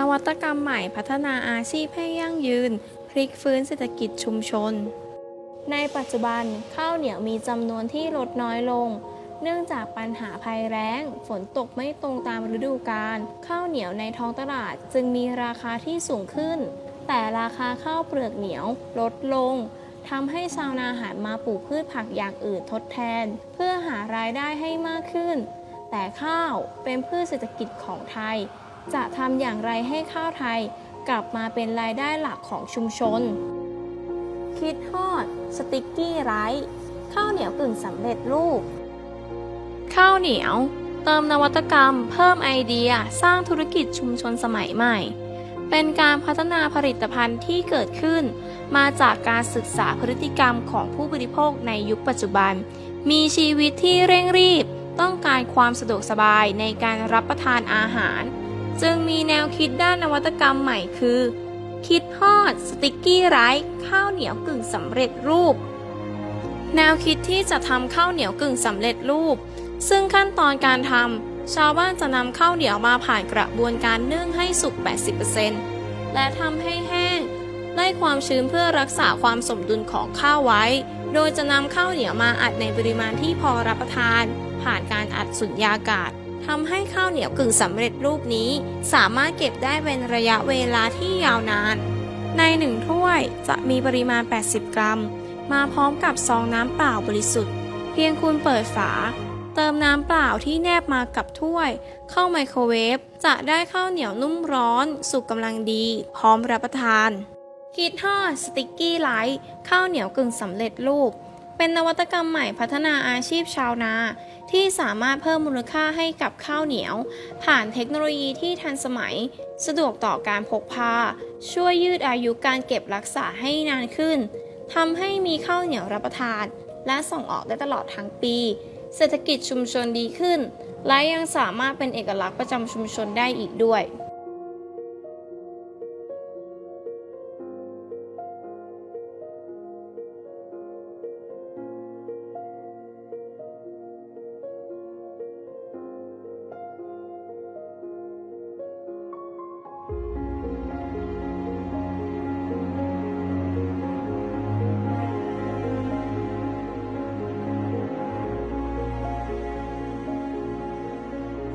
นวัตกรรมใหม่พัฒนาอาชีพให้ยั่งยืน พลิกฟื้นเศรษฐกิจชุมชน ในปัจจุบันข้าวเหนียวมีจำนวนที่ลดน้อยลง เนื่องจากปัญหาภัยแล้ง ฝนตกไม่ตรงตามฤดูกาลข้าวเหนียวในท้องตลาดจึงมีราคาที่สูงขึ้น แต่ราคาข้าวเปลือกเหนียวลดลงทำให้ชาวนาหันมาปลูกพืชผักอย่างอื่นทดแทน เพื่อหารายได้ให้มากขึ้น แต่ข้าวเป็นพืชเศรษฐกิจของไทย จะทำอย่างไรให้ข้าวไทยกลับมาเป็นรายได้หลักของชุมชน คิดฮอด สติกกี้ไรซ์ข้าวเหนียวกึ่งสำเร็จรูป ข้าวเหนียว เติมนวัตกรรม เพิ่มไอเดียสร้างธุรกิจชุมชนสมัยใหม่ เป็นการพัฒนาผลิตภัณฑ์ที่เกิดขึ้น มาจากการศึกษาพฤติกรรมของผู้บริโภคในยุคปัจจุบัน มีชีวิตที่เร่งรีบ ต้องการความสะดวกสบายในการรับประทานอาหาร จึงมีแนวคิดด้านนวัตกรรมใหม่คือ คิดฮอด สติกกี้ไรซ์ข้าวเหนียวกึ่งสำเร็จรูป แนวคิดที่จะทำข้าวเหนียวกึ่งสำเร็จรูป ซึ่งขั้นตอนการทำชาวบ้านจะนำข้าวเหนียวมาผ่านกระบวนการนึ่งให้สุก 80%และทำให้แห้งไล่ความชื้นเพื่อรักษาความสมดุลของข้าวไว้ โดยจะนำข้าวเหนียวมาอัดในปริมาณที่พอรับประทาน ผ่านการอัดสุญญากาศ ทำให้ข้าวเหนียวกึ่งสำเร็จรูปนี้ สามารถเก็บได้เป็นระยะเวลาที่ยาวนาน ในหนึ่งถ้วยจะมีปริมาณ 80 กรัม มาพร้อมกับซองน้ำเปล่าบริสุทธิ์ เพียงคุณเปิดฝา เติมน้ำเปล่าที่แนบมากับถ้วย เข้าไมโครเวฟจะได้ข้าวเหนียวนุ่มร้อน สุกกำลังดี พร้อมรับประทานคิดฮอดสติกกี้ไลท์ข้าวเหนียวกึ่งสำเร็จรูป เป็นนวัตกรรมใหม่พัฒนาอาชีพชาวนา ที่สามารถเพิ่มมูลค่าให้กับข้าวเหนียว ผ่านเทคโนโลยีที่ทันสมัย สะดวกต่อการพกพา ช่วยยืดอายุการเก็บรักษาให้นานขึ้นทำให้มีข้าวเหนียวรับประทาน และส่งออกได้ตลอดทั้งปี เศรษฐกิจชุมชนดีขึ้น และยังสามารถเป็นเอกลักษณ์ประจำชุมชนได้อีกด้วย